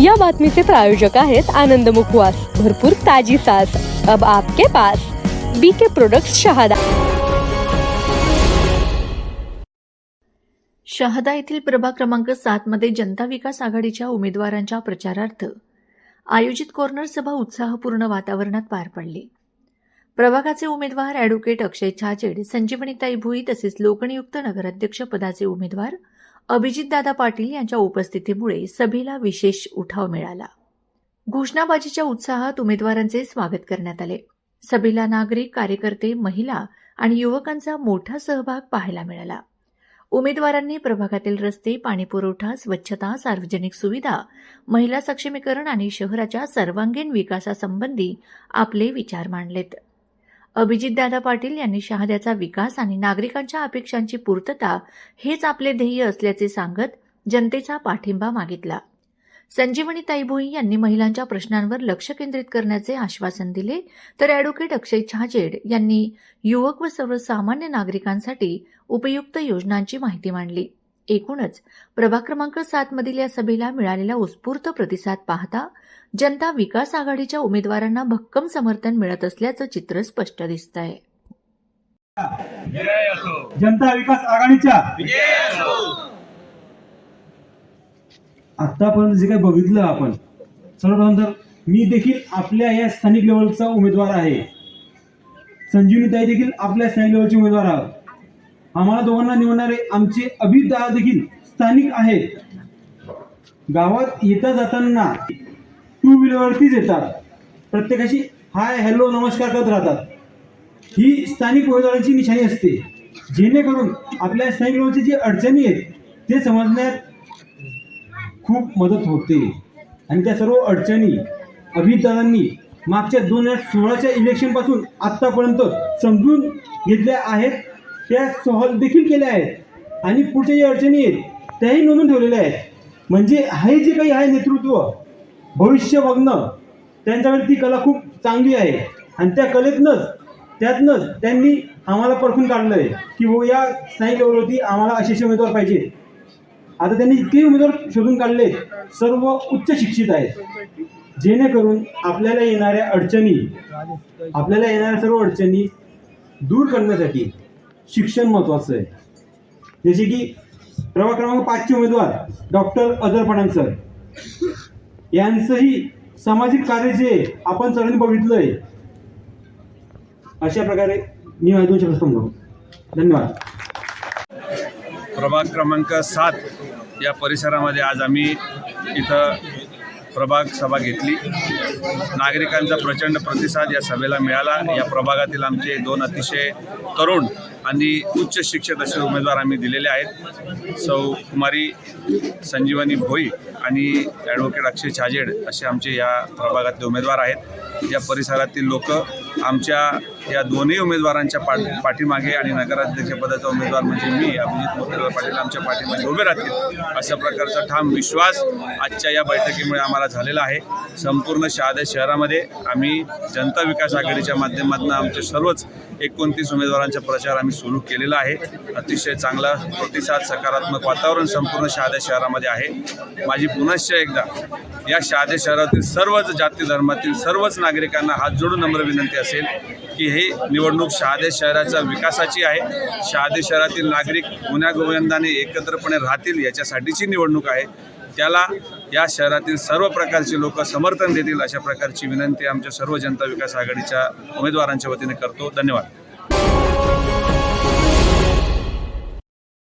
या बातमीचे प्रायोजक आहेत आनंद मुखवास. भरपूर ताजी सास अब आपके pass B K product Shahada. Shahada येथील प्रभाग क्रमांक सातमध्ये जनता विकास आघाडीच्या उमेदवारांच्या प्रचारार्थ आयोजित कॉर्नर सभा उत्साहपूर्ण वातावरणात पार पडली. प्रभागाचे उमेदवार अॅडव्होकेट अक्षय छाजेड संजीवनीताई भुई तसेच लोकनियुक्त नगराध्यक्ष पदाचे उमेदवार अभिजितदादा पाटील यांच्या उपस्थितीमुळे सभेला विशेष उठाव मिळाला. घोषणाबाजीच्या उत्साहात उमेदवारांचे स्वागत करण्यात आले. सभेला नागरिक कार्यकर्ते महिला आणि युवकांचा मोठा सहभाग पाहायला मिळाला. उमेदवारांनी प्रभागातील रस्ते पाणीपुरवठा स्वच्छता सार्वजनिक सुविधा महिला सक्षमीकरण आणि शहराच्या सर्वांगीण विकासासंबंधी आपले विचार मांडलेत. अभिजितदादा पाटील यांनी शहाद्याचा विकास आणि नागरिकांच्या अपेक्षांची पूर्तता हेच आपले ध्येय असल्याचे सांगत जनतेचा पाठिंबा मागितला. संजीवनी ताईभोई यांनी महिलांच्या प्रश्नांवर लक्ष केंद्रित करण्याचे आश्वासन दिले तर अॅडव्होकेट अक्षय छाजेड यांनी युवक व सर्वसामान्य नागरिकांसाठी उपयुक्त योजनांची माहिती मांडली. एकूणच प्रभाग क्रमांक सात मधील या सभेला मिळालेला उत्स्फूर्त प्रतिसाद पाहता जनता विकास आघाडीच्या उमेदवारांना भक्कम समर्थन मिळत असल्याचं चित्र स्पष्ट दिसत आहे जनता विकास आघाडीच्या. आतापर्यंत जे काही बघितलं आपण सर्वप्रथम तर मी देखील आपल्या या स्थानिक लेवलचा उमेदवार आहे. संजीवनीताई देखील आपल्या स्थानिक लेवलचे उमेदवार आहोत. आम्हाला दोघांना निवडणारे आमचे अभिदा देखील स्थानिक आहेत. गावात येता जाताना टू व्हीलरवरतीच येतात. प्रत्येकाशी हाय हॅलो नमस्कार करत राहतात. ही स्थानिक उमेदवारांची निशाणी असते. जेणेकरून आपल्या स्थानिक लोकांचे जे अडचणी आहेत ते समजण्यात खूप मदत होते. आणि त्या सर्व अडचणी अभिदादांनी मागच्या दोन हजार सोळाच्या इलेक्शनपासून आत्तापर्यंत समजून घेतल्या आहेत. त्या सॉल्व देखील केल्या आहेत. आणि पुढच्या ज्या अडचणी आहेत त्याही नोंदून ठेवलेल्या आहेत. म्हणजे हे जे काही आहे नेतृत्व भविष्य बघणं त्यांच्याकडे ती कला खूप चांगली आहे. आणि त्या कलेतनंच त्यातनंच त्यांनी आम्हाला परखून काढलं आहे की हो या स्थानिक लेवलवरती आम्हाला असे असे उमेदवार पाहिजे आता त्यांनी इतके उमेदवार शोधून काढले सर्व उच्च शिक्षित आहेत. जेणेकरून आपल्याला येणाऱ्या अडचणी आपल्याला येणाऱ्या सर्व अडचणी दूर करण्यासाठी शिक्षण महत्त्वाचं आहे. जसे की प्रभाग क्रमांक पाचचे उमेदवार डॉक्टर अजर सर. यांचंही सामाजिक कार्य जे आपण सगळ्यांनी बघितलंय अशा प्रकारे मी माझे दोन शब्द थांबलो धन्यवाद. प्रभाग क्रमांक सात या परिसरामध्ये आज आम्ही इथं प्रभाग सभा घेतली. नागरिकांचा प्रचंड प्रतिसाद या सभेला मिळाला. या प्रभागातील आमचे दोन अतिशय तरुण आणि उच्च शिक्षित असे उमेदवार आम्ही दिलेले आहेत. सौ कुमारी संजीवनी भोई आणि ॲडव्होकेट अक्षय छाजेड असे आमचे या प्रभागातले उमेदवार आहेत. या परिसरातील लोक आमच्या या दोन्ही उमेदवारांच्या पाठ पाठीमागे आणि नगराध्यक्षपदाचा उमेदवार म्हणजे मी अभिजित मोतीलाल पाटील आमच्या पाठीमागे उभे राहतील अशा प्रकारचा ठाम विश्वास आजच्या या बैठकीमुळे आम्हाला झालेला आहे. संपूर्ण शहादा शहरामध्ये आम्ही जनता विकास आघाडीच्या माध्यमातून आमचे सर्वच एकोणतीस उमेदवारांचा प्रचार आम्ही सुरू केलेला आहे. अतिशय चांगला प्रतिसाद सकारात्मक वातावरण संपूर्ण शहादा शहरामध्ये आहे. माझी पुनश्च एकदा या शहादे शहरातील सर्वच जाती धर्मातील सर्वच नागरिकांना हात जोडून नम्र विनंती असेल की हे निवडणूक शहादे शहराच्या विकासाची आहे. शहादे शहरातील नागरिक गुन्ह्यागोविंदाने एकत्रपणे राहतील याच्यासाठीची निवडणूक आहे. त्याला या शहरातील सर्व प्रकारचे लोक समर्थन देतील अशा प्रकारची विनंती आमच्या सर्व जनता विकास आघाडीच्या उमेदवारांच्या वतीने करतो. धन्यवाद.